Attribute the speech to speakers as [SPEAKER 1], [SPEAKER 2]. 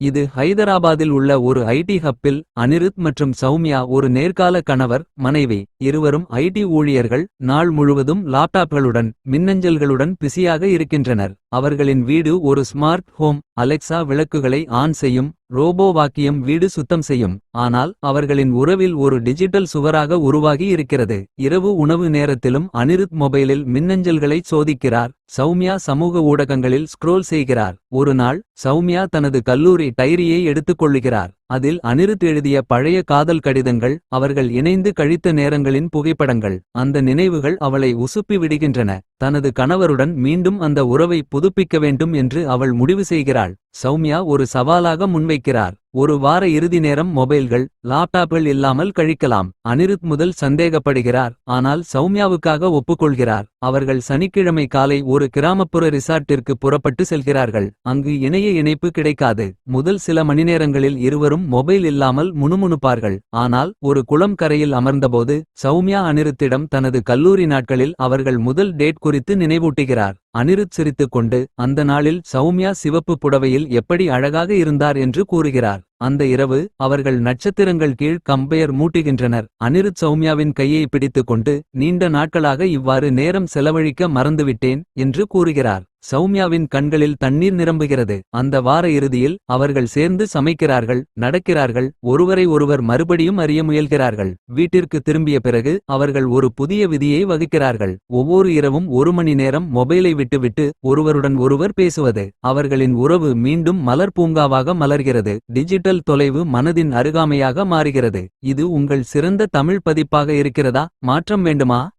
[SPEAKER 1] இது ஹைதராபாத்தில் உள்ள ஒரு ஐடி ஹப்பில் அனிருத் மற்றும் சௌமியா ஒரு நேர்கால கணவர் மனைவி இருவரும் ஐடி ஊழியர்கள் நாள் முழுவதும் லாப்டாப்களுடன் மின்னஞ்சல்களுடன் பிஸியாக இருக்கின்றனர். அவர்களின் வீடு ஒரு ஸ்மார்ட் ஹோம் அலெக்சா விளக்குகளை ஆன் செய்யும் ரோபோ வாக்கியம் வீடு சுத்தம் செய்யும். ஆனால் அவர்களின் உறவில் ஒரு டிஜிட்டல் சுவராக உருவாகி இருக்கிறது. இரவு உணவு நேரத்திலும் அனிருத் மொபைலில் மின்னஞ்சல்களை சோதிக்கிறார். சௌமியா சமூக ஊடகங்களில் ஸ்க்ரோல் செய்கிறார். ஒரு நாள் சௌமியா தனது கல்லூரி டைரியை எடுத்துக் கொள்ளுகிறார். அதில் அனிருத் எழுதிய பழைய காதல் கடிதங்கள் அவர்கள் இணைந்து கழித்த நேரங்களின் புகைப்படங்கள் அந்த நினைவுகள் அவளை உசுப்பி விடுகின்றன. தனது கணவருடன் மீண்டும் அந்த உறவை புதுப்பிக்க வேண்டும் என்று அவள் முடிவு செய்கிறாள். சௌமியா ஒரு சவாலாக முன்வைக்கிறார். ஒரு வார இறுதி நேரம் மொபைல்கள் லாப்டாப்கள் இல்லாமல் கழிக்கலாம். அனிருத் முதல் சந்தேகப்படுகிறார். ஆனால் சௌமியாவுக்காக ஒப்புக்கொள்கிறார். அவர்கள் சனிக்கிழமை காலை ஒரு கிராமப்புற ரிசார்ட்டிற்கு புறப்பட்டு செல்கிறார்கள். அங்கு இணைய இணைப்பு கிடைக்காது. முதல் சில மணிநேரங்களில் இருவரும் மொபைல் இல்லாமல் முணுமுணுப்பார்கள். ஆனால் ஒரு குளம் கரையில் அமர்ந்தபோது சௌமியா அனிருத்திடம் தனது கல்லூரி நாட்களில் அவர்கள் முதல் டேட் குறித்து நினைவூட்டுகிறார். அனிருத் சிரித்துக் கொண்டு அந்த நாளில் சௌமியா சிவப்பு புடவையில் எப்படி அழகாக இருந்தார் என்று கூறுகிறார். அந்த இரவு அவர்கள் நட்சத்திரங்கள் கீழ் கம்பெயர் மூட்டுகின்றனர். அனிருத் சௌமியாவின் கையை பிடித்துக் கொண்டு நீண்ட நாட்களாக இவ்வாறு நேரம் செலவழிக்க மறந்துவிட்டேன் என்று கூறுகிறார். சௌமியாவின் கண்களில் தண்ணீர் நிரம்புகிறது. அந்த வார இறுதியில் அவர்கள் சேர்ந்து சமைக்கிறார்கள் நடக்கிறார்கள் ஒருவரை ஒருவர் மறுபடியும் அறிய முயல்கிறார்கள். வீட்டிற்கு திரும்பிய பிறகு அவர்கள் ஒரு புதிய விதியை வகுக்கிறார்கள். ஒவ்வொரு இரவும் ஒரு மணி நேரம் மொபைலை விட்டுவிட்டு ஒருவருடன் ஒருவர் பேசுவது. அவர்களின் உறவு மீண்டும் மலர் பூங்காவாக மலர்கிறது. டிஜிட்டல் தொலைவு மனதின் அருகாமையாக மாறுகிறது. இது உங்கள் சிறந்த தமிழ் பதிப்பாக இருக்கிறதா? மாற்றம் வேண்டுமா?